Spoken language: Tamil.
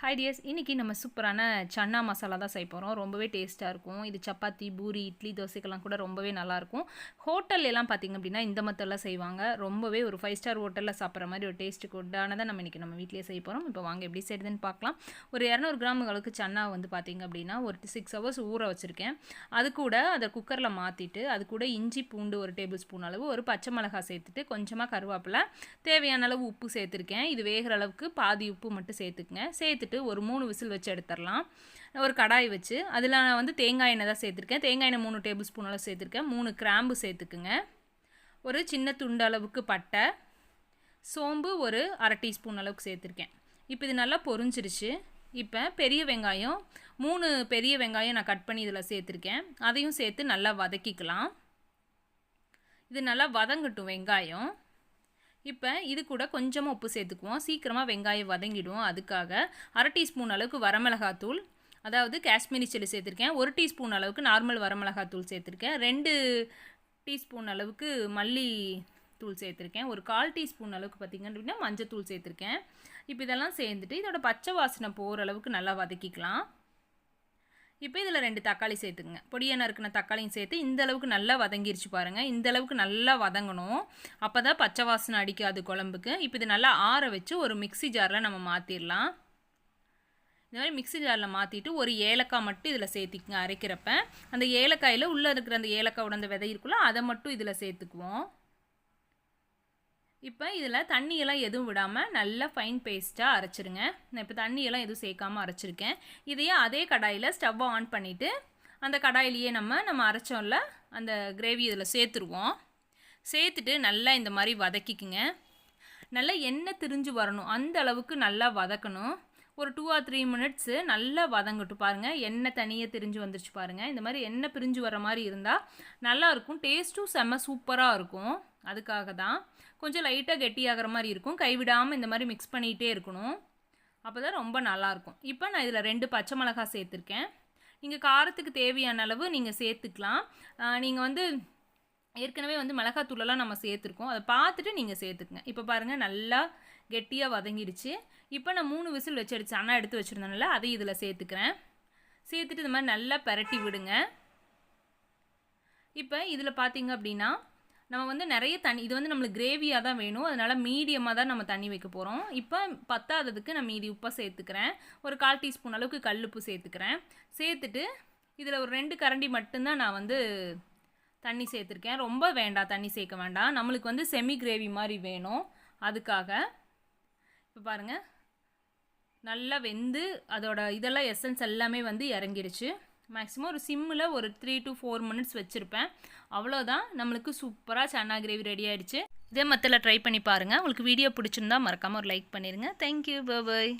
ஹாய் டியர்ஸ் இன்றைக்கி நம்ம சூப்பரான சன்னா மசாலா தான் செய்ய போகிறோம் ரொம்பவே டேஸ்ட்டாக இருக்கும். இது சப்பாத்தி பூரி இட்லி தோசைக்கெல்லாம் கூட ரொம்பவே நல்லாயிருக்கும் ஹோட்டல் எல்லாம் பார்த்திங்க அப்படின்னா இந்த மத்தெல்லாம் செய்வாங்க. ரொம்பவே ஒரு ஃபைவ் ஸ்டார் ஹோட்டலில் சாப்பிட்ற மாதிரி ஒரு டேஸ்ட்டு குட்டானதை நம்ம இன்றைக்கி நம்ம வீட்டிலே செய்ய போகிறோம் இப்போ வாங்க எப்படி செய்யுதுன்னு பார்க்கலாம் ஒரு இரநூறு கிராம் அளவுக்கு சன்னா வந்து பார்த்திங்க அப்படின்னா ஒரு சிக்ஸ் ஹவர்ஸ் ஊற வச்சுருக்கேன். அது கூட அதை குக்கரில் மாற்றிட்டு அது கூட இஞ்சி பூண்டு ஒரு டேபிள் ஸ்பூன் அளவு ஒரு பச்சை மிளகாய் சேர்த்துட்டு கொஞ்சமாக கருவேப்பிலை தேவையான அளவு உப்பு சேர்த்துருக்கேன். இது வேகிற அளவுக்கு பாதி உப்பு மட்டும் சேர்த்துக்குங்க. சேர்த்துட்டு ஒரு மூணு விசில் வச்சு எடுத்துடலாம். ஒரு கடாய் வச்சு. அதில் நான் வந்து தேங்காய் எண்ணெய் தான் சேர்த்துருக்கேன். தேங்காய் எண்ணெய் மூணு டேபிள் ஸ்பூன் அளவு சேர்த்துருக்கேன். மூணு கிராம்பு சேர்த்துக்குங்க. ஒரு சின்ன துண்டு அளவுக்கு பட்டை. சோம்பு ஒரு அரை டீஸ்பூன் அளவுக்கு சேர்த்துருக்கேன். இப்போ இது நல்லா பொரிஞ்சிருச்சு. இப்போ பெரிய வெங்காயம் மூணு பெரிய வெங்காயம் நான் கட் பண்ணி இதில் சேர்த்துருக்கேன். அதையும் சேர்த்து நல்லா வதக்கிக்கலாம். இது நல்லா வதங்கட்டும் வெங்காயம். இப்போ இது கூட கொஞ்சமாக உப்பு சேர்த்துக்குவோம். சீக்கிரமாக வெங்காயம் வதங்கிடுவோம் அதுக்காக அரை டீஸ்பூன் அளவுக்கு வரமிளகாத்தூள் அதாவது காஷ்மீரி சில்லி சேர்த்துருக்கேன். ஒரு டீஸ்பூன் அளவுக்கு நார்மல் வரமிளகாத்தூள் சேர்த்துருக்கேன். ரெண்டு டீஸ்பூன் அளவுக்கு மல்லி தூள் சேர்த்துருக்கேன். ஒரு கால் டீஸ்பூன் அளவுக்கு பார்த்திங்க அப்படின்னா மஞ்சள் தூள் சேர்த்துருக்கேன். இப்போ இதெல்லாம் சேர்ந்துட்டு இதோட பச்சை வாசனை போகிற அளவுக்கு நல்லா வதக்கிக்கலாம். இப்போ இதில் ரெண்டு தக்காளி சேர்த்துக்குங்க. பொடியை நறுக்கின தக்காளியும் சேர்த்து இந்த அளவுக்கு நல்லா வதங்கிருச்சு பாருங்கள் இந்த அளவுக்கு நல்லா வதங்கணும். அப்போ தான் பச்சை வாசனை அடிக்காது குழம்புக்கு. இப்போ இது நல்லா ஆற வச்சு ஒரு மிக்சி ஜாரில் நம்ம மாற்றிடலாம் இந்த மாதிரி மிக்சி ஜாரில் மாற்றிட்டு ஒரு ஏலக்காய் மட்டும் இதில் சேர்த்திக்குங்க அரைக்கிறப்ப. அந்த ஏலக்காயில் உள்ளே இருக்கிற அந்த ஏலக்காயோட அந்த விதை இருக்குல்ல அதை மட்டும் இதில் சேர்த்துக்குவோம். இப்போ இதில் தண்ணியெல்லாம் எதுவும் விடாமல் நல்லா ஃபைன் பேஸ்ட்டாக அரைச்சிருங்க. நான் இப்போ தண்ணியெல்லாம் எதுவும் சேர்க்காமல் அரைச்சிருக்கேன். இதையே அதே கடாயில் ஸ்டவ்வை ஆன் பண்ணிவிட்டு அந்த கடாயிலேயே நம்ம நம்ம அரைச்சோம்ல அந்த கிரேவி இதில் சேர்த்துருவோம். சேர்த்துட்டு நல்லா இந்த மாதிரி வதக்கிக்குங்க. நல்லா எண்ணெய் திரிஞ்சு வரணும். அந்த அளவுக்கு நல்லா வதக்கணும். ஒரு டூ ஆர் த்ரீ மினிட்ஸு நல்லா வதங்கட்டு பாருங்கள் எண்ணெய் தனியாக திரிஞ்சு வந்துருச்சு பாருங்கள் இந்த மாதிரி எண்ணெய் பிரிஞ்சு வர மாதிரி இருந்தால் நல்லாயிருக்கும் டேஸ்ட்டும் செம்ம சூப்பராக இருக்கும். அதுக்காக தான் கொஞ்சம் லைட்டாக கெட்டியாகிற மாதிரி இருக்கும். கைவிடாமல் இந்த மாதிரி மிக்ஸ் பண்ணிகிட்டே இருக்கணும். அப்போ தான் ரொம்ப நல்லாயிருக்கும் இப்போ நான் இதில் ரெண்டு பச்சை மிளகாய் சேர்த்துருக்கேன். நீங்கள் காரத்துக்கு தேவையான அளவு நீங்கள் சேர்த்துக்கலாம். நீங்கள் வந்து ஏற்கனவே வந்து மிளகாத்தூளெல்லாம் நம்ம சேர்த்துருக்கோம். அதை பார்த்துட்டு நீங்கள் சேர்த்துக்குங்க. இப்போ பாருங்கள் நல்லா கெட்டியாக வதங்கிடுச்சு. இப்போ நான் மூணு விசில் வச்சு அண்ணா எடுத்து வச்சுருந்தேன்ல அதை இதில் சேர்த்துக்கிறேன். சேர்த்துட்டு இந்த மாதிரி நல்லா பரட்டி விடுங்க. இப்போ இதில் பார்த்தீங்க அப்படின்னா நம்ம வந்து நிறைய தண்ணி இது வந்து நம்மளுக்கு கிரேவியாக தான் வேணும். அதனால் மீடியமாக தான் நம்ம தண்ணி வைக்க போகிறோம் இப்போ பத்தாததுக்கு நான் மீதி உப்பை சேர்த்துக்கிறேன். ஒரு கால் டீஸ்பூன் அளவுக்கு கல் உப்பு சேர்த்துக்கிறேன். சேர்த்துட்டு இதில் ஒரு ரெண்டு கரண்டி மட்டும்தான் நான் வந்து தண்ணி சேர்த்துருக்கேன். ரொம்ப வேண்டாம் தண்ணி சேர்க்க வேண்டாம். நம்மளுக்கு வந்து செமி கிரேவி மாதிரி வேணும். அதுக்காக இப்போ பாருங்கள் நல்லா வெந்து அதோட இதெல்லாம் எசன்ஸ் எல்லாமே வந்து இறங்கிடுச்சு மேக்ஸிமம் ஒரு சிம்மில் ஒரு த்ரீ டு ஃபோர் மினிட்ஸ் வச்சுருப்பேன். அவ்வளோதான் நம்மளுக்கு சூப்பராக சன்னா கிரேவி ரெடி ஆகிடுச்சு இதே மத்தில் ட்ரை பண்ணி பாருங்கள் உங்களுக்கு வீடியோ பிடிச்சிருந்தா மறக்காமல் ஒரு லைக் பண்ணிடுங்க தேங்க்யூ பாய்